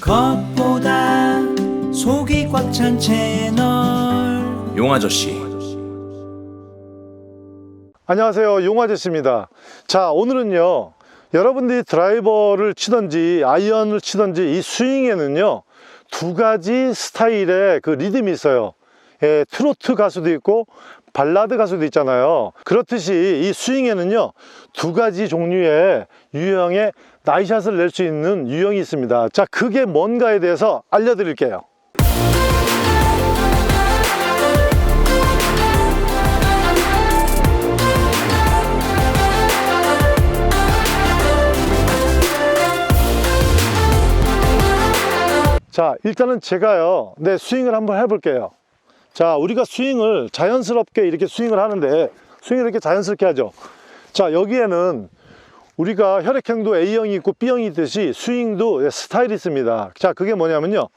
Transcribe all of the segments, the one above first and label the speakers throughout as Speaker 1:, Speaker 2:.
Speaker 1: 겉보다 속이 꽉 찬 채널.
Speaker 2: 용아저씨.
Speaker 3: 안녕하세요. 용아저씨입니다. 자 오늘은요 여러분들이 드라이버를 치던지 아이언을 치던지 이 스윙에는요 두 가지 스타일의 그 리듬이 있어요 예, 트로트 가수도 있고 발라드 가수도 있잖아요. 그렇듯이 이 스윙에는요 두 가지 종류의 유형의 나이샷을 낼 수 있는 유형이 있습니다. 자 그게 뭔가에 대해서 알려드릴게요. 자 일단은 제가요 내 스윙을 한번 해볼게요 자 우리가 스윙을 자연스럽게 이렇게 스윙을 하는데 스윙을 이렇게 자연스럽게 하죠. 자 여기에는 우리가 혈액형도 A형이 있고 B형이 있듯이 스윙도 스타일이 있습니다. 자 그게 뭐냐면요.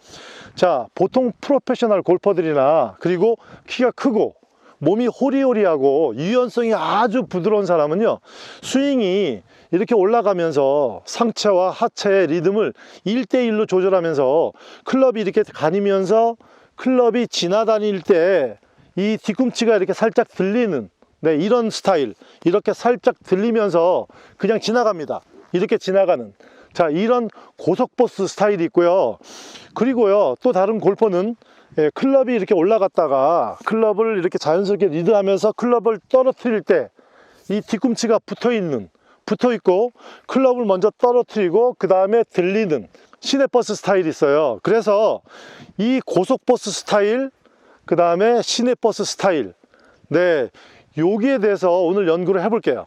Speaker 3: 자 보통 프로페셔널 골퍼들이나 그리고 키가 크고 몸이 호리호리하고 유연성이 아주 부드러운 사람은요. 스윙이 이렇게 올라가면서 상체와 하체의 리듬을 1대1로 조절하면서 클럽이 이렇게 가니면서 클럽이 지나다닐 때 이 뒤꿈치가 이렇게 살짝 들리는 네, 이런 스타일 이렇게 살짝 들리면서 그냥 지나갑니다. 이렇게 지나가는. 자 이런 고속버스 스타일이 있고요. 그리고요 또 다른 골퍼는 예, 클럽이 이렇게 올라갔다가 클럽을 이렇게 자연스럽게 리드하면서 클럽을 떨어뜨릴 때 이 뒤꿈치가 붙어 있는 붙어 있고 클럽을 먼저 떨어뜨리고 그 다음에 들리는 시내버스 스타일이 있어요. 그래서 이 고속버스 스타일 그 다음에 시내버스 스타일. 네 여기에 대해서 오늘 연구를 해 볼게요.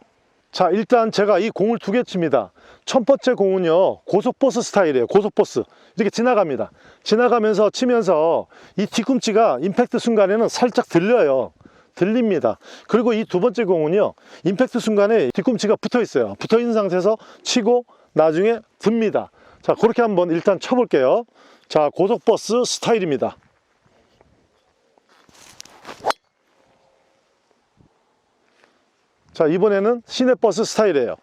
Speaker 3: 자 일단 제가 이 공을 두 개 칩니다. 첫 번째 공은요 고속버스 스타일이에요 고속버스. 이렇게 지나갑니다. 지나가면서 치면서 이 뒤꿈치가 임팩트 순간에는 살짝 들려요. 들립니다. 그리고 이 두 번째 공은요 임팩트 순간에 뒤꿈치가 붙어 있어요. 붙어 있는 상태에서 치고 나중에 듭니다 자 그렇게 한번 일단 쳐볼게요. 자 고속버스 스타일입니다. 자 이번에는 시내버스 스타일이에요.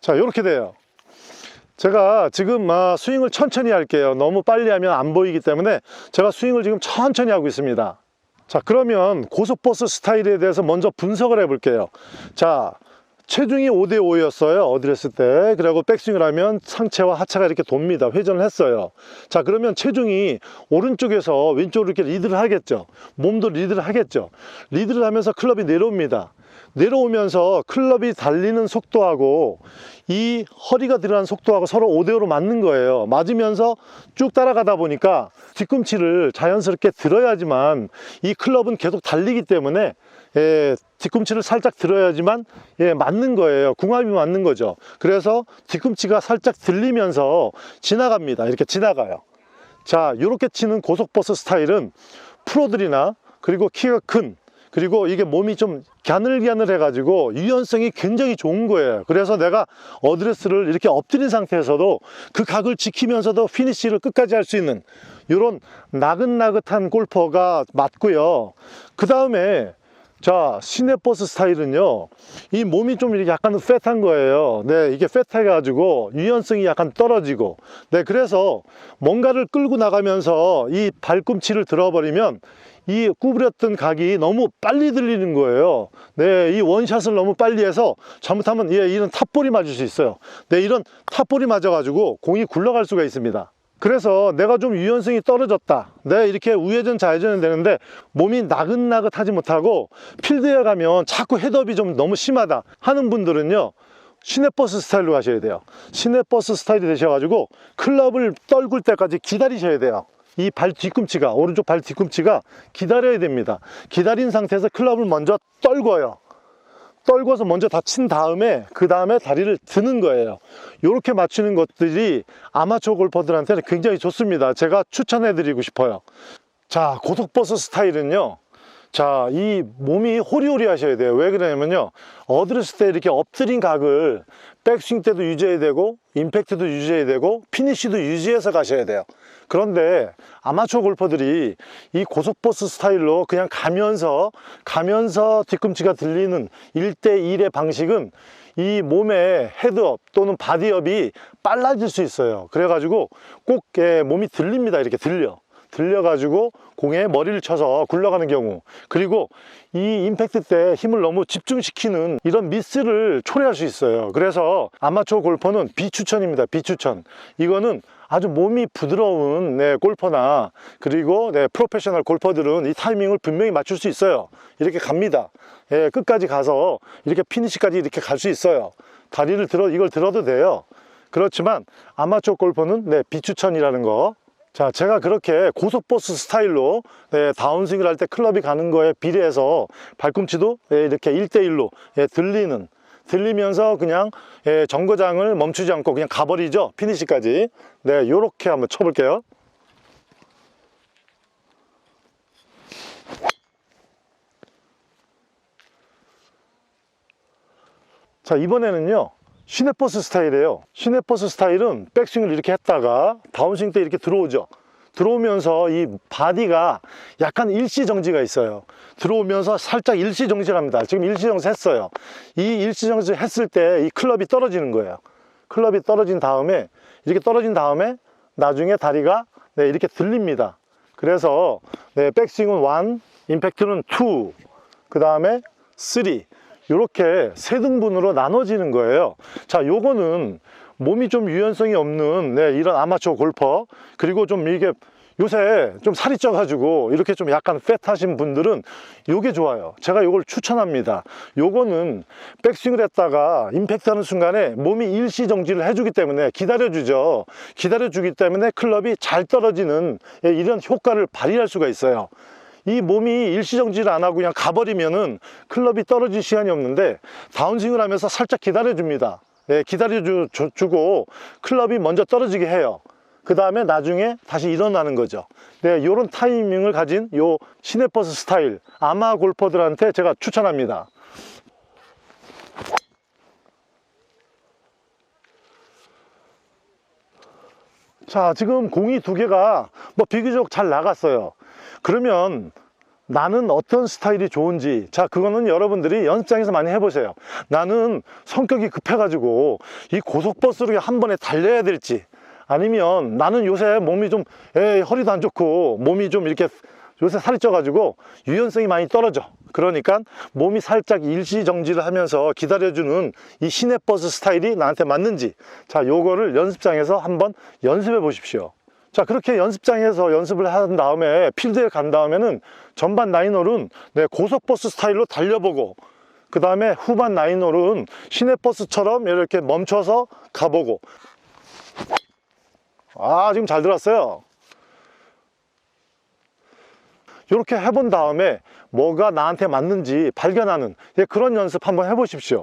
Speaker 3: 자 이렇게 돼요. 제가 지금 아, 스윙을 천천히 할게요. 너무 빨리 하면 안 보이기 때문에 제가 스윙을 지금 천천히 하고 있습니다. 자 그러면 고속버스 스타일에 대해서 먼저 분석을 해 볼게요. 자 체중이 5대5였어요 어드레스 때. 그리고 백스윙을 하면 상체와 하체가 이렇게 돕니다. 회전을 했어요. 자 그러면 체중이 오른쪽에서 왼쪽으로 이렇게 리드를 하겠죠. 몸도 리드를 하겠죠. 리드를 하면서 클럽이 내려옵니다 내려오면서 클럽이 달리는 속도하고 이 허리가 들어간 속도하고 서로 5대5로 맞는 거예요. 맞으면서 쭉 따라가다 보니까 뒤꿈치를 자연스럽게 들어야지만 이 클럽은 계속 달리기 때문에 예, 뒤꿈치를 살짝 들어야지만 예, 맞는 거예요. 궁합이 맞는 거죠. 그래서 뒤꿈치가 살짝 들리면서 지나갑니다. 이렇게 지나가요. 자 이렇게 치는 고속버스 스타일은 프로들이나 그리고 키가 큰 그리고 이게 몸이 좀 갸늘갸늘 해 가지고 유연성이 굉장히 좋은 거예요. 그래서 내가 어드레스를 이렇게 엎드린 상태에서도 그 각을 지키면서도 피니쉬를 끝까지 할 수 있는 이런 나긋나긋한 골퍼가 맞고요. 그 다음에 자 시내버스 스타일은요 이 몸이 좀 이렇게 약간 팻한 거예요. 네 이게 팻해 가지고 유연성이 약간 떨어지고. 네 그래서 뭔가를 끌고 나가면서 이 발꿈치를 들어버리면 이 구부렸던 각이 너무 빨리 들리는 거예요. 네 이 원샷을 너무 빨리 해서 잘못하면 예, 이런 탑볼이 맞을 수 있어요. 네 이런 탑볼이 맞아 가지고 공이 굴러갈 수가 있습니다 그래서 내가 좀 유연성이 떨어졌다. 네 이렇게 우회전 좌회전은 되는데 몸이 나긋나긋하지 못하고 필드에 가면 자꾸 헤드업이 좀 너무 심하다 하는 분들은요 시내버스 스타일로 가셔야 돼요. 시내버스 스타일이 되셔가지고 클럽을 떨굴 때까지 기다리셔야 돼요. 이 발 뒤꿈치가 오른쪽 발 뒤꿈치가 기다려야 됩니다. 기다린 상태에서 클럽을 먼저 떨궈요 떨궈서 먼저 다 친 다음에 그 다음에 다리를 드는 거예요. 이렇게 맞추는 것들이 아마추어 골퍼들한테는 굉장히 좋습니다. 제가 추천해 드리고 싶어요. 자 고속버스 스타일은요. 자 이 몸이 호리호리 하셔야 돼요. 왜 그러냐면요. 어드레스 때 이렇게 엎드린 각을 백스윙 때도 유지해야 되고 임팩트도 유지해야 되고 피니쉬도 유지해서 가셔야 돼요 그런데 아마추어 골퍼들이 이 고속버스 스타일로 그냥 가면서 가면서 뒤꿈치가 들리는 1대1의 방식은 이 몸의 헤드업 또는 바디업이 빨라질 수 있어요. 그래가지고 꼭 예, 몸이 들립니다. 이렇게 들려. 들려가지고 공에 머리를 쳐서 굴러가는 경우 그리고 이 임팩트 때 힘을 너무 집중시키는 이런 미스를 초래할 수 있어요 그래서 아마추어 골퍼는 비추천입니다 비추천 이거는 아주 몸이 부드러운 네, 골퍼나 그리고 네, 프로페셔널 골퍼들은 이 타이밍을 분명히 맞출 수 있어요. 이렇게 갑니다. 예, 끝까지 가서 이렇게 피니시까지 이렇게 갈 수 있어요. 다리를 들어 이걸 들어도 돼요. 그렇지만 아마추어 골퍼는 네, 비추천이라는 거. 자, 제가 그렇게 고속버스 스타일로 네, 다운스윙을 할 때 클럽이 가는 거에 비례해서 발꿈치도 네, 이렇게 1대1로 들리는 들리면서 그냥 예, 정거장을 멈추지 않고 그냥 가버리죠? 피니시까지. 네 요렇게 한번 쳐볼게요. 자 이번에는요 시내버스 스타일이에요. 시내버스 스타일은 백스윙을 이렇게 했다가 다운스윙 때 이렇게 들어오죠 들어오면서 이 바디가 약간 일시정지가 있어요. 들어오면서 살짝 일시정지를 합니다. 지금 일시정지 했어요. 이 일시정지 했을 때 이 클럽이 떨어지는 거예요. 클럽이 떨어진 다음에 이렇게 떨어진 다음에 나중에 다리가 네, 이렇게 들립니다. 그래서 네, 백스윙은 1, 임팩트는 2, 그 다음에 3 이렇게 세 등분으로 나눠지는 거예요. 자 요거는 몸이 좀 유연성이 없는 네, 이런 아마추어 골퍼. 그리고 좀 이게 요새 좀 살이 쪄가지고 이렇게 좀 약간 팻하신 분들은 요게 좋아요. 제가 요걸 추천합니다. 요거는 백스윙을 했다가 임팩트 하는 순간에 몸이 일시정지를 해주기 때문에 기다려주죠. 기다려주기 때문에 클럽이 잘 떨어지는 예, 이런 효과를 발휘할 수가 있어요. 이 몸이 일시정지를 안 하고 그냥 가버리면은 클럽이 떨어질 시간이 없는데 다운스윙을 하면서 살짝 기다려줍니다 네, 기다려주고 클럽이 먼저 떨어지게 해요. 그 다음에 나중에 다시 일어나는 거죠. 네, 요런 타이밍을 가진 요 시내버스 스타일 아마 골퍼들한테 제가 추천합니다. 자 지금 공이 두 개가 뭐 비교적 잘 나갔어요. 그러면 나는 어떤 스타일이 좋은지. 자 그거는 여러분들이 연습장에서 많이 해보세요. 나는 성격이 급해가지고 이 고속버스로 한 번에 달려야 될지 아니면 나는 요새 몸이 좀 에이, 허리도 안 좋고 몸이 좀 이렇게 요새 살이 쪄가지고 유연성이 많이 떨어져. 그러니까 몸이 살짝 일시정지를 하면서 기다려주는 이 시내버스 스타일이 나한테 맞는지. 자 요거를 연습장에서 한번 연습해 보십시오 자 그렇게 연습장에서 연습을 한 다음에 필드에 간 다음에는 전반 나인홀은 네, 고속버스 스타일로 달려보고 그 다음에 후반 나인홀은 시내버스처럼 이렇게 멈춰서 가보고. 아 지금 잘 들었어요. 이렇게 해본 다음에 뭐가 나한테 맞는지 발견하는 예, 그런 연습 한번 해보십시오